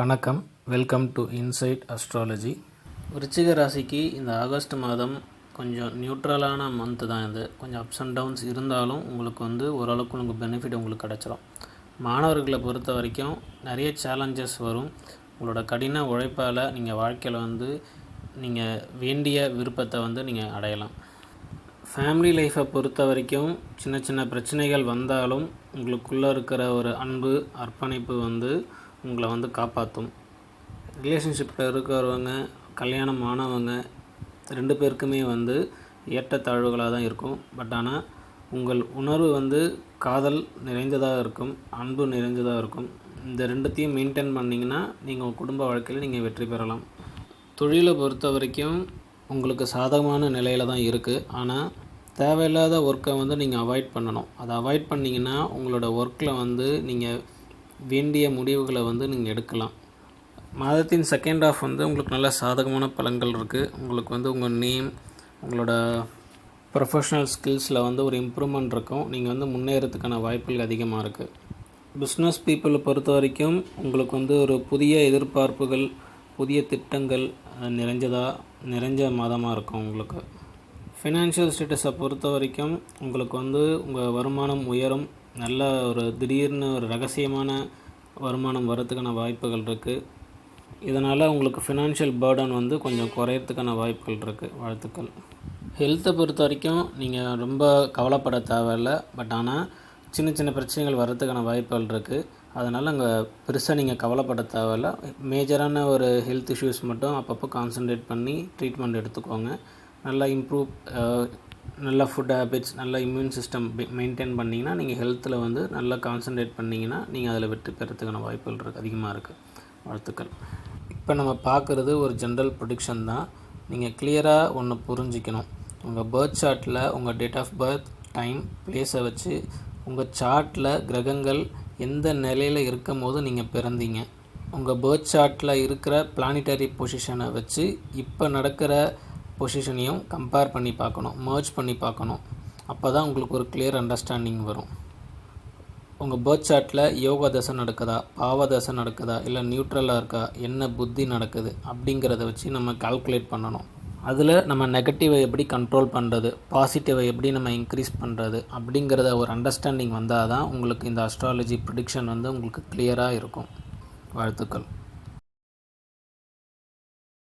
வணக்கம். Welcome to inside astrology விருச்சிக ராசிக்கு இந்த ஆகஸ்ட் மாதம் கொஞ்சம் நியூட்ரலான மந்த்து தான் இது. கொஞ்சம் அப்ஸ் அண்ட் டவுன்ஸ் இருந்தாலும் உங்களுக்கு வந்து ஓரளவுக்கு உங்களுக்கு பெனிஃபிட் உங்களுக்கு கிடச்சிரும். மாணவர்களை பொறுத்த வரைக்கும் நிறைய சேலஞ்சஸ் வரும். உங்களோட கடின உழைப்பால் நீங்கள் வாழ்க்கையில் வந்து நீங்கள் வேண்டிய விருப்பத்தை வந்து நீங்கள் அடையலாம். ஃபேமிலி லைஃப்பை பொறுத்த வரைக்கும் சின்ன சின்ன பிரச்சனைகள் வந்தாலும் உங்களுக்குள்ளே இருக்கிற ஒரு அன்பு அர்ப்பணிப்பு வந்து உங்களை வந்து காப்பாற்றும். ரிலேஷன்ஷிப்பில் இருக்கிறவங்க கல்யாணம் ஆனவங்க ரெண்டு பேருக்குமே வந்து ஏற்றத்தாழ்வுகளாக தான் இருக்கும். பட் ஆனால் உங்கள் உணர்வு வந்து காதல் நிறைந்ததாக இருக்கும் அன்பு நிறைந்ததாக இருக்கும். இந்த ரெண்டுத்தையும் மெயின்டைன் பண்ணிங்கன்னா நீங்கள் குடும்ப வாழ்க்கையில் நீங்கள் வெற்றி பெறலாம். தொழிலை பொறுத்த வரைக்கும் உங்களுக்கு சாதகமான நிலையில் தான் இருக்குது ஆனால் தேவையில்லாத ஒர்க்கை வந்து நீங்கள் அவாய்ட் பண்ணணும். அதை அவாய்ட் பண்ணிங்கன்னா உங்களோட ஒர்க்கில் வந்து நீங்கள் வேண்டிய முடிவுகளை வந்து நீங்கள் எடுக்கலாம். மாதத்தின் செகண்ட் ஆஃப் வந்து உங்களுக்கு நல்ல சாதகமான பலன்கள் இருக்குது உங்களுக்கு வந்து உங்கள் நேம் உங்களோட ப்ரொஃபஷ்னல் ஸ்கில்ஸில் வந்து ஒரு இம்ப்ரூவ்மெண்ட் இருக்கும். நீங்கள் வந்து முன்னேறதுக்கான வாய்ப்புகள் அதிகமாக இருக்குது பிஸ்னஸ் பீப்புளை பொறுத்த வரைக்கும் உங்களுக்கு வந்து ஒரு புதிய எதிர்பார்ப்புகள் புதிய திட்டங்கள் நிறைஞ்சதாக நிறைஞ்ச மாதமாக இருக்கும் உங்களுக்கு. ஃபினான்ஷியல் ஸ்டேட்டஸை பொறுத்த வரைக்கும் உங்களுக்கு வந்து உங்கள் வருமானம் உயரும். நல்ல ஒரு திடீர்னு ஒரு ரகசியமான வருமானம் வரத்துக்கான வாய்ப்புகள் இருக்குது இதனால் உங்களுக்கு ஃபினான்ஷியல் பேர்டன் வந்து கொஞ்சம் குறையறதுக்கான வாய்ப்புகள் இருக்குது வாழ்த்துக்கள். ஹெல்த்தை பொறுத்த வரைக்கும் நீங்கள் ரொம்ப கவலைப்பட தேவையில்ல. பட் ஆனால் சின்ன சின்ன பிரச்சனைகள் வர்றதுக்கான வாய்ப்புகள் இருக்குது அதனால் அங்கே பெருசாக நீங்கள் கவலைப்பட தேவையில்ல. மேஜரான ஒரு ஹெல்த் இஷ்யூஸ் மட்டும் அப்பப்போ கான்சன்ட்ரேட் பண்ணி ட்ரீட்மெண்ட் எடுத்துக்கோங்க. நல்லா இம்ப்ரூவ் நல்ல ஃபுட் ஹேபிட்ஸ் நல்ல இம்யூன் சிஸ்டம் மெயின்டைன் பண்ணிங்கன்னா நீங்கள் ஹெல்த்தில் வந்து நல்லா கான்சன்ட்ரேட் பண்ணிங்கன்னா நீங்கள் அதில் வெற்றி பெறத்துக்கான வாய்ப்புகள் இருக்குது அதிகமாக இருக்குது வாழ்த்துக்கள். இப்போ நம்ம பார்க்குறது ஒரு ஜென்ரல் ப்ரொடிக்ஷன் தான். நீங்கள் கிளியராக ஒன்று புரிஞ்சிக்கணும். உங்கள் பர்த் சார்ட்டில் உங்கள் டேட் ஆஃப் பர்த் டைம் பிளேஸை வச்சு உங்கள் சார்ட்டில் கிரகங்கள் எந்த நிலையில் இருக்கும் போது நீங்கள் பிறந்தீங்க உங்கள் பர்த் சார்ட்டில் இருக்கிற பிளானிட்டரி பொசிஷனை வச்சு இப்போ நடக்கிற பொசிஷனையும் கம்பேர் பண்ணி பார்க்கணும் மர்ஜ் பண்ணி பார்க்கணும். அப்போ தான் உங்களுக்கு ஒரு கிளியர் அண்டர்ஸ்டாண்டிங் வரும். உங்கள் பேர்த் சார்ட்டில் யோகா தசை நடக்குதா பாவ தசை நடக்குதா இல்லை நியூட்ரலாக இருக்கா என்ன புத்தி நடக்குது அப்படிங்கிறத வச்சு நம்ம கால்குலேட் பண்ணணும். அதில் நம்ம நெகட்டிவை எப்படி கண்ட்ரோல் பண்ணுறது பாசிட்டிவை எப்படி நம்ம இன்க்ரீஸ் பண்ணுறது அப்படிங்கிறத ஒரு அண்டர்ஸ்டாண்டிங் வந்தால் தான் உங்களுக்கு இந்த அஸ்ட்ராலஜி ப்ரிடிக்ஷன் வந்து உங்களுக்கு கிளியராக இருக்கும். வாழ்த்துக்கள்.